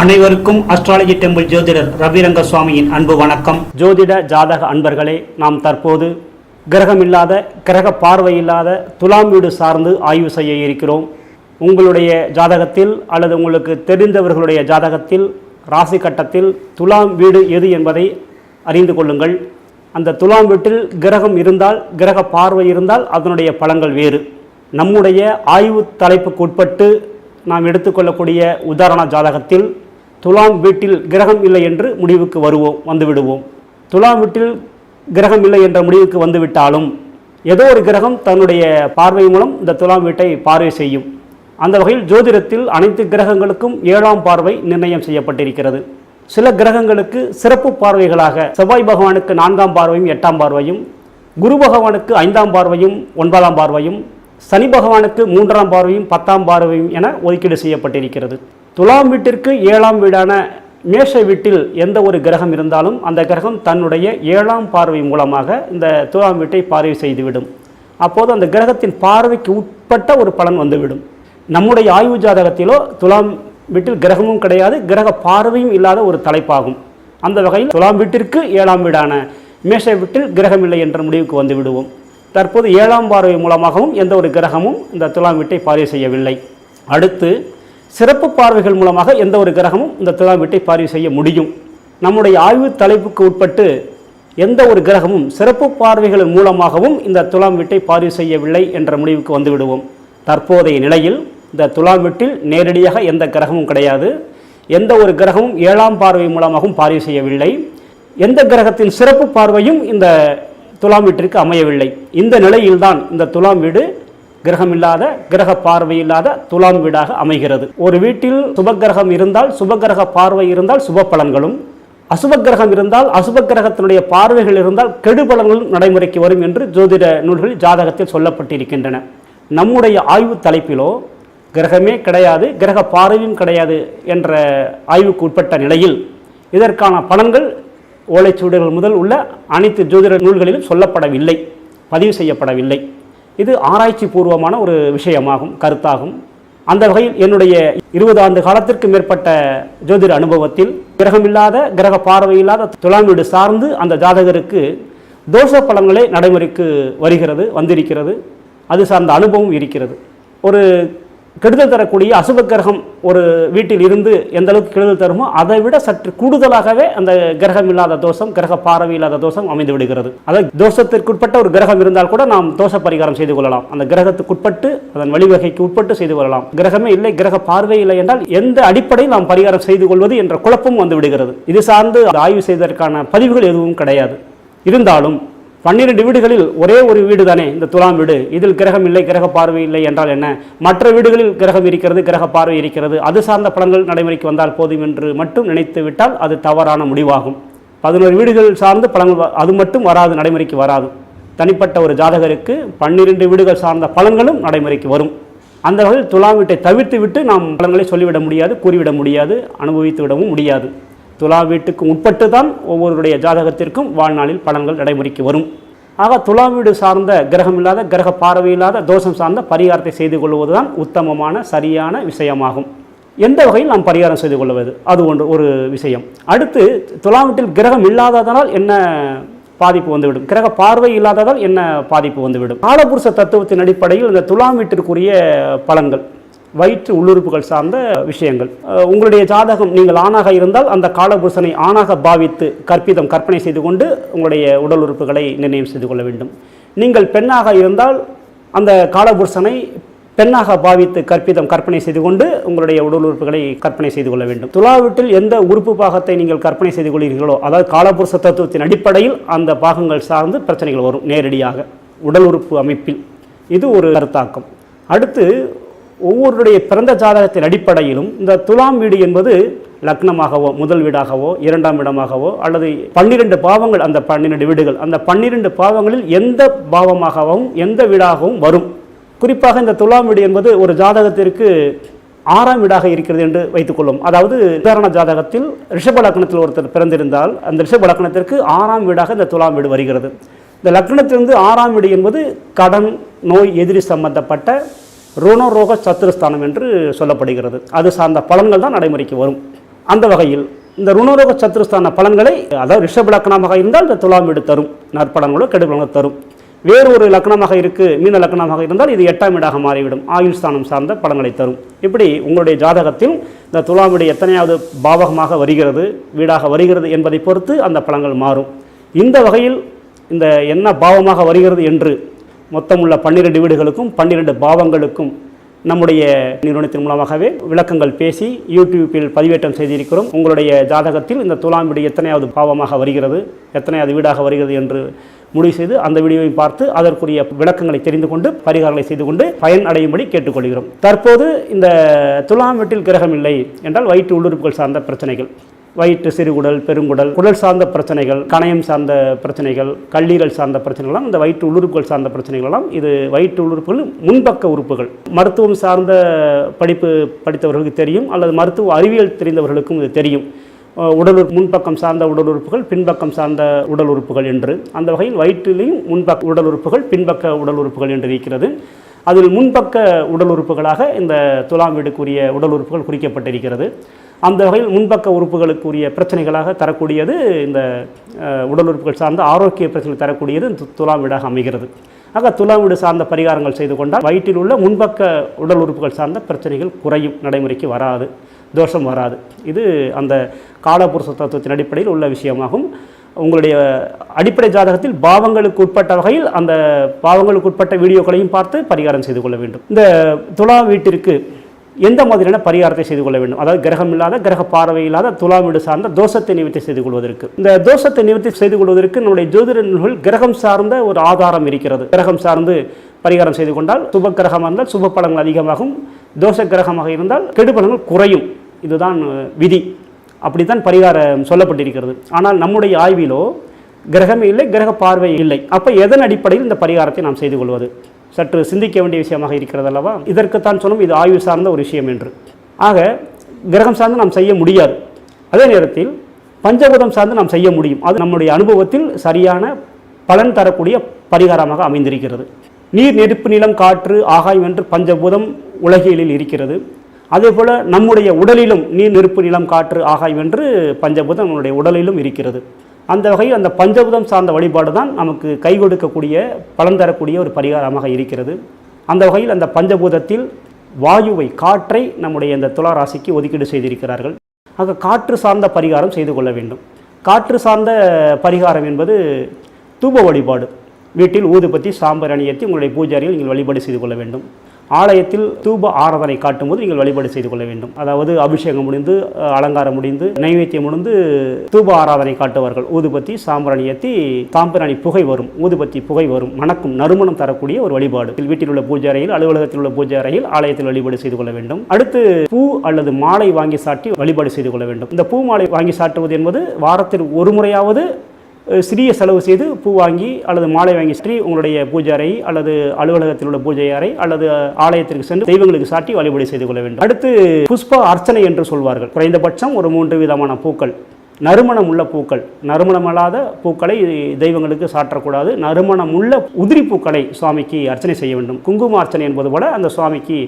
அனைவருக்கும் astrology temple ஜோதிடர் ரவிரங்க சுவாமியின் அன்பு வணக்கம். ஜோதிட ஜாதக அன்பர்களே நாம் தற்போது கிரகம் இல்லாத கிரக பார்வை இல்லாத துலாம் வீடு சார்ந்து ஆய்வு செய்ய இருக்கிறோம். உங்களுடைய ஜாதகத்தில் அல்லது உங்களுக்கு தெரிந்தவர்களுடைய ஜாதகத்தில் ராசி கட்டத்தில் துலாம் வீடு எது என்பதை அறிந்து கொள்ளுங்கள். அந்த துலாம் வீட்டில் கிரகம் இருந்தால் கிரக பார்வை இருந்தால் அதனுடைய பலங்கள் வேறு. நம்முடைய ஆய்வு தலைப்புக்கு உட்பட்டு நாம் எடுத்துக்கொள்ளக்கூடிய உதாரண ஜாதகத்தில் துலாம் வீட்டில் கிரகம் இல்லை என்று முடிவுக்கு வருவோம் வந்துவிடுவோம். துலாம் வீட்டில் கிரகம் இல்லை என்ற முடிவுக்கு வந்துவிட்டாலும் ஏதோ ஒரு கிரகம் தன்னுடைய பார்வை மூலம் இந்த துலாம் வீட்டை பார்வை செய்யும். அந்த வகையில் ஜோதிடத்தில் அனைத்து கிரகங்களுக்கும் ஏழாம் பார்வை நிர்ணயம் செய்யப்பட்டிருக்கிறது. சில கிரகங்களுக்கு சிறப்பு பார்வைகளாக செவ்வாய் பகவானுக்கு நான்காம் பார்வையும் எட்டாம் பார்வையும் குரு பகவானுக்கு ஐந்தாம் பார்வையும் ஒன்பதாம் பார்வையும் சனி பகவானுக்கு மூன்றாம் பார்வையும் பத்தாம் பார்வையும் என ஒதுக்கீடு செய்யப்பட்டிருக்கிறது. துலாம் வீட்டிற்கு ஏழாம் வீடான மேஷ வீட்டில் எந்த ஒரு கிரகம் இருந்தாலும் அந்த கிரகம் தன்னுடைய ஏழாம் பார்வை மூலமாக இந்த துலாம் வீட்டை பார்வை செய்துவிடும். அப்போது அந்த கிரகத்தின் பார்வைக்கு உட்பட்ட ஒரு பலன் வந்துவிடும். நம்முடைய ஆய்வு ஜாதகத்திலோ துலாம் வீட்டில் கிரகமும் கிடையாது கிரக பார்வையும் இல்லாத ஒரு தலைப்பாகும். அந்த வகையில் துலாம் வீட்டிற்கு ஏழாம் வீடான மேஷ வீட்டில் கிரகம் இல்லை என்ற முடிவுக்கு வந்து விடுவோம் தற்போது ஏழாம் பார்வை மூலமாகவும் எந்த ஒரு கிரகமும் இந்த துலாம் வீட்டை பார்வை செய்யவில்லை. அடுத்து சிறப்பு பார்வைகள் மூலமாக எந்த ஒரு கிரகமும் இந்த துலாம் வீட்டை பார்வை செய்ய முடியும். நம்முடைய ஆய்வு தலைப்புக்கு உட்பட்டு எந்த ஒரு கிரகமும் சிறப்பு பார்வைகள் மூலமாகவும் இந்த துலாம் வீட்டை பார்வை செய்யவில்லை என்ற முடிவுக்கு வந்துவிடுவோம். தற்போதைய நிலையில் இந்த துலாம் வீட்டில் நேரடியாக எந்த கிரகமும் கிடையாது. எந்த ஒரு கிரகமும் ஏழாம் பார்வை மூலமாகவும் பார்வை செய்யவில்லை. எந்த கிரகத்தின் சிறப்பு பார்வையும் இந்த துலாம் வீட்டிற்கு அமையவில்லை. இந்த நிலையில்தான் இந்த துலாம் வீடு கிரகமில்லாத கிரக பார்வை இல்லாத துலாம் வீடாக அமைகிறது. ஒரு வீட்டில் சுபக்கிரகம் இருந்தால் சுபகிரக பார்வை இருந்தால் சுப பலன்களும் அசுப கிரகம் இருந்தால் அசுப கிரகத்தினுடைய பார்வைகள் இருந்தால் கெடுபலங்களும் நடைமுறைக்கு வரும் என்று ஜோதிட நூல்களில் ஜாதகத்தில் சொல்லப்பட்டிருக்கின்றன. நம்முடைய ஆய்வு தலைப்பிலோ கிரகமே கிடையாது கிரக பார்வையும் கிடையாது என்ற ஆய்வுக்கு உட்பட்ட நிலையில் இதற்கான பலன்கள் ஓலைச்சுவடுகள் முதல் உள்ள அனைத்து ஜோதிட நூல்களிலும் சொல்லப்படவில்லை பதிவு செய்யப்படவில்லை. இது ஆராய்ச்சி பூர்வமான ஒரு விஷயமாகும் கருத்தாகும். அந்த வகையில் என்னுடைய இருபது ஆண்டு காலத்திற்கு மேற்பட்ட ஜோதிட அனுபவத்தில் கிரகமில்லாத கிரக பார்வையில்லாத துலாம் வீடு சார்ந்து அந்த ஜாதகருக்கு தோஷ பலன்களே நடைமுறைக்கு வருகிறது வந்திருக்கிறது. அது சார்ந்த அனுபவம் இருக்கிறது. ஒரு கெடுதல் தரக்கூடிய அசுப கிரகம் ஒரு வீட்டில் இருந்து எந்த அளவுக்கு கெடுதல் தருமோ அதை விட சற்று கூடுதலாகவே அந்த கிரகம் இல்லாத தோஷம் கிரக பார்வை இல்லாத தோஷம் அமைந்து விடுகிறது. அதாவது தோஷத்திற்குட்பட்ட ஒரு கிரகம் இருந்தால் கூட நாம் தோஷ பரிகாரம் செய்து கொள்ளலாம். அந்த கிரகத்துக்குட்பட்டு அதன் வழிவகைக்கு உட்பட்டு செய்து கொள்ளலாம். கிரகமே இல்லை கிரக பார்வை இல்லை என்றால் எந்த அடிப்படையில் நாம் பரிகாரம் செய்து கொள்வது என்ற குழப்பம் வந்து விடுகிறது. இது சார்ந்து ஆய்வு செய்வதற்கான பதிவுகள் எதுவும் கிடையாது. இருந்தாலும் பன்னிரண்டு வீடுகளில் ஒரே ஒரு வீடு தானே இந்த துலாம் வீடு? இதில் கிரகம் இல்லை கிரக பார்வை இல்லை என்றால் என்ன? மற்ற வீடுகளில் கிரகம் இருக்கிறது கிரக பார்வை இருக்கிறது. அது சார்ந்த பலன்கள் நடைமுறைக்கு வந்தால் போதும் என்று மட்டும் நினைத்து விட்டால் அது தவறான முடிவாகும். பதினோரு வீடுகள் சார்ந்து பலன்கள் வ- அது மட்டும் வராது நடைமுறைக்கு வராது. தனிப்பட்ட ஒரு ஜாதகருக்கு பன்னிரண்டு வீடுகள் சார்ந்த பலன்களும் நடைமுறைக்கு வரும். அந்த வகையில் துலாம் வீட்டை தவிர்த்து விட்டு நாம் பலன்களை சொல்லிவிட முடியாது கூறிவிட முடியாது அனுபவித்து விடவும் முடியாது. துலா வீட்டுக்கு உட்பட்டு தான் ஒவ்வொருடைய ஜாதகத்திற்கும் வாழ்நாளில் பலன்கள் நடைமுறைக்கு வரும். ஆக துலா வீடு சார்ந்த கிரகம் இல்லாத கிரக பார்வை இல்லாத தோஷம் சார்ந்த பரிகாரத்தை செய்து கொள்வது தான் உத்தமமான சரியான விஷயமாகும். எந்த வகையில் நாம் பரிகாரம் செய்து கொள்வது? அது ஒன்று ஒரு விஷயம். அடுத்து துலா வீட்டில் கிரகம் இல்லாததனால் என்ன பாதிப்பு வந்துவிடும்? கிரக பார்வை இல்லாததால் என்ன பாதிப்பு வந்துவிடும்? காலபுருஷ தத்துவத்தின் அடிப்படையில் இந்த துலாம் வீட்டிற்குரிய பலன்கள். வயிற்று உள்ளுறுப்புகள் சார்ந்த விஷயங்கள். உங்களுடைய ஜாதகம் நீங்கள் ஆணாக இருந்தால் அந்த காலபுருஷனை ஆணாக பாவித்து கற்பிதம் கற்பனை செய்து கொண்டு உங்களுடைய உடல் உறுப்புகளை நிர்ணயம் செய்து கொள்ள வேண்டும். நீங்கள் பெண்ணாக இருந்தால் அந்த காலபுருஷனை பெண்ணாக பாவித்து கற்பிதம் கற்பனை செய்து கொண்டு உங்களுடைய உடல் உறுப்புகளை கற்பனை செய்து கொள்ள வேண்டும். துலாவீட்டில் எந்த உறுப்பு பாகத்தை நீங்கள் கற்பனை செய்து கொள்கிறீர்களோ அதாவது காலபுருஷ தத்துவத்தின் அடிப்படையில் அந்த பாகங்கள் சார்ந்து பிரச்சனைகள் வரும் நேரடியாக உடல் உறுப்பு அமைப்பில். இது ஒரு கருத்தாக்கம். அடுத்து ஒவ்வொருடைய பிறந்த ஜாதகத்தின் அடிப்படையிலும் இந்த துலாம் வீடு என்பது லக்னமாகவோ முதல் வீடாகவோ இரண்டாம் இடமாகவோ அல்லது பன்னிரெண்டு பாவங்கள் அந்த பன்னிரண்டு வீடுகள் அந்த பன்னிரெண்டு பாவங்களில் எந்த பாவமாகவும் எந்த வீடாகவும் வரும். குறிப்பாக இந்த துலாம் வீடு என்பது ஒரு ஜாதகத்திற்கு ஆறாம் வீடாக இருக்கிறது என்று வைத்துக்கொள்ளும். அதாவது உதாரண ஜாதகத்தில் ரிஷப லக்னத்தில் ஒருத்தர் பிறந்திருந்தால் அந்த ரிஷப லக்னத்திற்கு ஆறாம் வீடாக இந்த துலாம் வீடு வருகிறது. இந்த லக்னத்திலிருந்து ஆறாம் வீடு என்பது கடன் நோய் எதிரி சம்பந்தப்பட்ட ருணரோக சத்துருஸ்தானம் என்று சொல்லப்படுகிறது. அது சார்ந்த பலன்கள் தான் நடைமுறைக்கு வரும். அந்த வகையில் இந்த ருணரோக சத்துருஸ்தான பலன்களை அதாவது ரிஷப லக்னமாக இருந்தால் இந்த துலாம் வீடு தரும். நற்பலன்களோ கெடுபலங்களோ தரும். வேறு ஒரு லக்னமாக இருக்குது மீன லக்னமாக இருந்தால் இது எட்டாம் வீடாக மாறிவிடும். ஆயுள் ஸ்தானம் சார்ந்த பலன்களை தரும். இப்படி உங்களுடைய ஜாதகத்தில் இந்த துலாம் வீடு எத்தனையாவது பாவகமாக வருகிறது வீடாக வருகிறது என்பதை பொறுத்து அந்த பலன்கள் மாறும். இந்த வகையில் இந்த என்ன பாவமாக வருகிறது என்று மொத்தமுள்ள பன்னிரெண்டு வீடுகளுக்கும் பன்னிரெண்டு பாவங்களுக்கும் நம்முடைய நிறுவனத்தின் மூலமாகவே விளக்கங்கள் பேசி யூடியூப்பில் பதிவேற்றம் செய்திருக்கிறோம். உங்களுடைய ஜாதகத்தில் இந்த துலாம் வீடு எத்தனையாவது பாவமாக வருகிறது எத்தனையாவது வீடாக வருகிறது என்று முடிவு செய்து அந்த வீடியோவை பார்த்து அதற்குரிய விளக்கங்களை தெரிந்து கொண்டு பரிகாரங்களை செய்து கொண்டு பயன் அடையும்படி கேட்டுக்கொள்கிறோம். தற்போது இந்த துலாம் வீட்டில் கிரகம் இல்லை என்றால் வயிற்று உள்ளுறுப்புகள் சார்ந்த பிரச்சனைகள். வயிற்று சிறுகுடல் பெருங்குடல் குடல் சார்ந்த பிரச்சனைகள் கணையம் சார்ந்த பிரச்சனைகள் கல்லீரல் சார்ந்த பிரச்சனைகள்லாம் இந்த வயிற்று உள்ளுறுப்புகள் சார்ந்த பிரச்சனைகள்லாம் இது வயிற்று உள்ளுறுப்புகள் முன்பக்க உறுப்புகள். மருத்துவம் சார்ந்த படிப்பு படித்தவர்களுக்கு தெரியும் அல்லது மருத்துவ அறிவியல் தெரிந்தவர்களுக்கும் இது தெரியும். உடல் முன்பக்கம் சார்ந்த உடல் உறுப்புகள் பின்பக்கம் சார்ந்த உடல் உறுப்புகள் என்று. அந்த வகையில் வயிற்றிலையும் முன்பக்க உடல் உறுப்புகள் பின்பக்க உடல் உறுப்புகள் என்று இருக்கிறது. அதில் முன்பக்க உடல் உறுப்புகளாக இந்த துலாம் வீடுக்குரிய உடல் உறுப்புகள் குறிக்கப்பட்டிருக்கிறது. அந்த வகையில் முன்பக்க உறுப்புகளுக்குரிய பிரச்சனைகளாக தரக்கூடியது இந்த உடல் உறுப்புகள் சார்ந்த ஆரோக்கிய பிரச்சனை தரக்கூடியது இந்த துலாம் வீடாக அமைகிறது. ஆக துலாம் வீடு சார்ந்த பரிகாரங்கள் செய்து கொண்டால் வயிற்றில் உள்ள முன்பக்க உடல் உறுப்புகள் சார்ந்த பிரச்சனைகள் குறையும் நடைமுறைக்கு வராது தோஷம் வராது. இது அந்த காலபுருஷ தத்துவத்தின் அடிப்படையில் உள்ள விஷயமாகும். உங்களுடைய அடிப்படை ஜாதகத்தில் பாவங்களுக்கு உட்பட்ட வகையில் அந்த பாவங்களுக்கு உட்பட்ட வீடியோக்களையும் பார்த்து பரிகாரம் செய்து கொள்ள வேண்டும். இந்த துலா வீட்டிற்கு எந்த மாதிரியான பரிகாரத்தை செய்து கொள்ள வேண்டும்? அதாவது கிரகம் இல்லாத கிரக பார்வை இல்லாத துலாமீடு சார்ந்த தோஷத்தை நிவர்த்தி செய்து கொள்வதற்கு. இந்த தோஷத்தை நிவர்த்தி செய்து கொள்வதற்கு நம்முடைய ஜோதிட நூல்கள் கிரகம் சார்ந்த ஒரு ஆதாரம் இருக்கிறது. கிரகம் சார்ந்து பரிகாரம் செய்து கொண்டால் சுப கிரகமாக இருந்தால் சுப பலங்கள் அதிகமாகும். தோஷ கிரகமாக இருந்தால் கெடுபலங்கள் குறையும். இதுதான் விதி. அப்படித்தான் பரிகாரம் சொல்லப்பட்டிருக்கிறது. ஆனால் நம்முடைய ஆய்விலோ கிரகமே இல்லை கிரக பார்வை இல்லை. அப்போ எதன் அடிப்படையில் இந்த பரிகாரத்தை நாம் செய்து கொள்வது? சற்று சிந்திக்க வேண்டிய விஷயமாக இருக்கிறது அல்லவா? இதற்குத்தான் சொன்னோம் இது ஆய்வு சார்ந்த ஒரு விஷயம் என்று. ஆக கிரகம் சார்ந்து நாம் செய்ய முடியாது. அதே நேரத்தில் பஞ்சபூதம் சார்ந்து நாம் செய்ய முடியும். அது நம்முடைய அனுபவத்தில் சரியான பலன் தரக்கூடிய பரிகாரமாக அமைந்திருக்கிறது. நீர் நெருப்பு நிலம் காற்று ஆகாயம் என்று பஞ்சபூதம் உலகியலில் இருக்கிறது. அதே போல் நம்முடைய உடலிலும் நீர் நெருப்பு நிலம் காற்று ஆகாயம் என்று பஞ்சபூதம் நம்முடைய உடலிலும் இருக்கிறது. அந்த வகையில் அந்த பஞ்சபூதம் சார்ந்த வழிபாடு தான் நமக்கு கை கொடுக்கக்கூடிய பலன் தரக்கூடிய ஒரு பரிகாரமாக இருக்கிறது. அந்த வகையில் அந்த பஞ்சபூதத்தில் வாயுவை காற்றை நம்முடைய இந்த துலா ராசிக்கு ஒதுக்கீடு செய்திருக்கிறார்கள். ஆக காற்று சார்ந்த பரிகாரம் செய்து கொள்ள வேண்டும். காற்று சார்ந்த பரிகாரம் என்பது தூப வழிபாடு. வீட்டில் ஊதுபத்தி சாம்பர் அணியத்தி உங்களுடைய பூஜாரியில் நீங்கள் வழிபாடு செய்து கொள்ள வேண்டும். ஆலயத்தில் தூப ஆராதனை காட்டும்போது நீங்கள் வழிபாடு செய்து கொள்ள வேண்டும். அதாவது அபிஷேகம் முடிந்து அலங்காரம் முடிந்து நைவேத்தியம் முடிந்து தூப ஆராதனை காட்டுவார்கள். ஊதுபத்தி சாம்பிராணி ஏற்றி சாம்பிராணி புகை வரும். ஊதுபத்தி புகை வரும். மணக்கும் நறுமணம் தரக்கூடிய ஒரு வழிபாடு. வீட்டில் உள்ள பூஜை அறையில் அலுவலகத்தில் உள்ள பூஜை அறையில் ஆலயத்தில் வழிபாடு செய்து கொள்ள வேண்டும். அடுத்து பூ அல்லது மாலை வாங்கி சாட்டி வழிபாடு செய்து கொள்ள வேண்டும். இந்த பூ மாலை வாங்கி சாட்டுவது என்பது வாரத்தில் ஒரு முறையாவது சிறிய செலவு செய்து பூ வாங்கி அல்லது மாலை வாங்கி சாட்டி உங்களுடைய பூஜை அறை அல்லது அலுவலகத்தில் உள்ள பூஜை அறை அல்லது ஆலயத்திற்கு சென்று தெய்வங்களுக்கு சாட்டி வழிபாடு செய்து கொள்ள வேண்டும். அடுத்து புஷ்ப அர்ச்சனை என்று சொல்வார்கள். குறைந்தபட்சம் ஒரு மூன்று விதமான பூக்கள். நறுமணம் உள்ள பூக்கள். நறுமணம் அல்லாத பூக்களை தெய்வங்களுக்கு சாற்றக்கூடாது. நறுமணம் உள்ள உதிரி பூக்களை சுவாமிக்கு அர்ச்சனை செய்ய வேண்டும். குங்கும அர்ச்சனை என்பது போல அந்த சுவாமிக்கு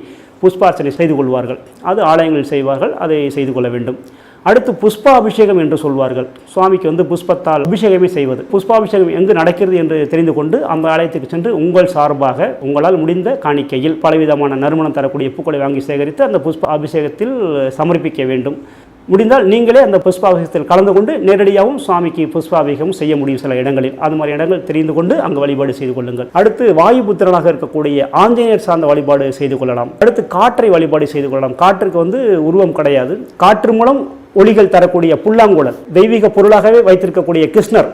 புஷ்பார்ச்சனை செய்து கொள்வார்கள். அது ஆலயங்களில் செய்வார்கள். அதை செய்து கொள்ள வேண்டும். அடுத்து புஷ்பாபிஷேகம் என்று சொல்வார்கள். சுவாமிக்கு வந்து புஷ்பத்தால் அபிஷேகமே செய்வது. புஷ்பாபிஷேகம் எங்கு நடக்கிறது என்று தெரிந்து கொண்டு அந்த ஆலயத்துக்கு சென்று உங்கள் சார்பாக உங்களால் முடிந்த காணிக்கையில் பலவிதமான நறுமணம் தரக்கூடிய பூக்களை வாங்கி சேகரித்து அந்த புஷ்ப அபிஷேகத்தில் சமர்ப்பிக்க வேண்டும். முடிந்தால் நீங்களே அந்த புஷ்பாபிஷேகத்தில் கலந்து கொண்டு நேரடியாகவும் சுவாமிக்கு புஷ்பாபிஷேகம் செய்ய முடியும் சில இடங்களில். அது மாதிரி இடங்கள் தெரிந்து கொண்டு அங்கு வழிபாடு செய்து கொள்ளுங்கள். அடுத்து வாயு புத்திரனாக இருக்கக்கூடிய ஆஞ்சநேயர் சார்ந்த வழிபாடு செய்து கொள்ளலாம். அடுத்து காற்றை வழிபாடு செய்து கொள்ளலாம். காற்றுக்கு வந்து உருவம் கிடையாது. காற்று மூலம் ஒளிகள் தரக்கூடிய புல்லாங்குழல் தெய்வீக பொருளாகவே வைத்திருக்கக்கூடிய கிருஷ்ணர்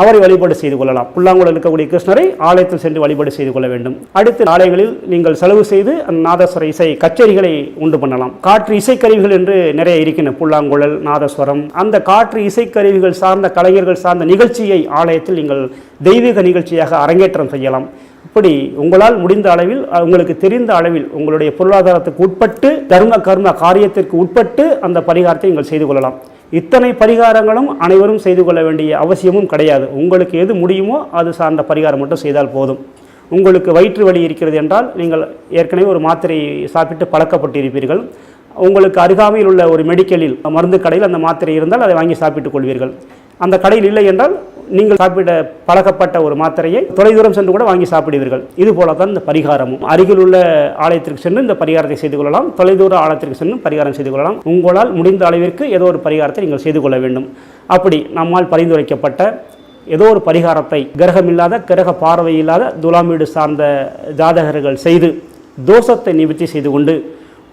அவரை வழிபாடு செய்து கொள்ளலாம். புல்லாங்குழல் இருக்கக்கூடிய கிருஷ்ணரை ஆலயத்தில் சென்று வழிபாடு செய்து கொள்ள வேண்டும். அடுத்து ஆலயங்களில் நீங்கள் செலவு செய்து அந்த நாதஸ்வர இசை கச்சேரிகளை உண்டு பண்ணலாம். காற்று இசைக்கருவிகள் என்று நிறைய இருக்கின்றன. புல்லாங்குழல் நாதஸ்வரம். அந்த காற்று இசைக்கருவிகள் சார்ந்த கலைஞர்கள் சார்ந்த நிகழ்ச்சியை ஆலயத்தில் நீங்கள் தெய்வீக நிகழ்ச்சியாக அரங்கேற்றம் செய்யலாம். இப்படி உங்களால் முடிந்த அளவில் உங்களுக்கு தெரிந்த அளவில் உங்களுடைய பொருளாதாரத்துக்கு உட்பட்டு தர்ம கர்ம காரியத்திற்கு உட்பட்டு அந்த பரிகாரத்தை நீங்கள் செய்து கொள்ளலாம். இத்தனை பரிகாரங்களும் அனைவரும் செய்து கொள்ள வேண்டிய அவசியமும் கிடையாது. உங்களுக்கு எது முடியுமோ அது சார்ந்த பரிகாரம் மட்டும் செய்தால் போதும். உங்களுக்கு வயிற்று வலி இருக்கிறது என்றால் நீங்கள் ஏற்கனவே ஒரு மாத்திரை சாப்பிட்டு பழக்கப்பட்டிருப்பீர்கள். உங்களுக்கு அருகாமையில் உள்ள ஒரு மெடிக்கலில் மருந்து கடையில் அந்த மாத்திரை இருந்தால் அதை வாங்கி சாப்பிட்டுக் கொள்வீர்கள். அந்த கடையில் இல்லை என்றால் நீங்கள் சாப்பிட பழக்கப்பட்ட ஒரு மாத்திரையை தொலைதூரம் சென்று கூட வாங்கி சாப்பிடுவீர்கள். இது போல தான் இந்த பரிகாரமும். அருகில் உள்ள ஆலயத்திற்கு சென்று இந்த பரிகாரத்தை செய்து கொள்ளலாம். தொலைதூர ஆலயத்திற்கு சென்று பரிகாரம் செய்து கொள்ளலாம். உங்களால் முடிந்த அளவிற்கு ஏதோ ஒரு பரிகாரத்தை நீங்கள் செய்து கொள்ள வேண்டும். அப்படி நம்மால் பரிந்துரைக்கப்பட்ட ஏதோ ஒரு பரிகாரத்தை கிரகமில்லாத கிரக பார்வை இல்லாத துலாமீடு சார்ந்த ஜாதகர்கள் செய்து தோஷத்தை நிவர்த்தி செய்து கொண்டு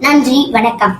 நன்றி வணக்கம்.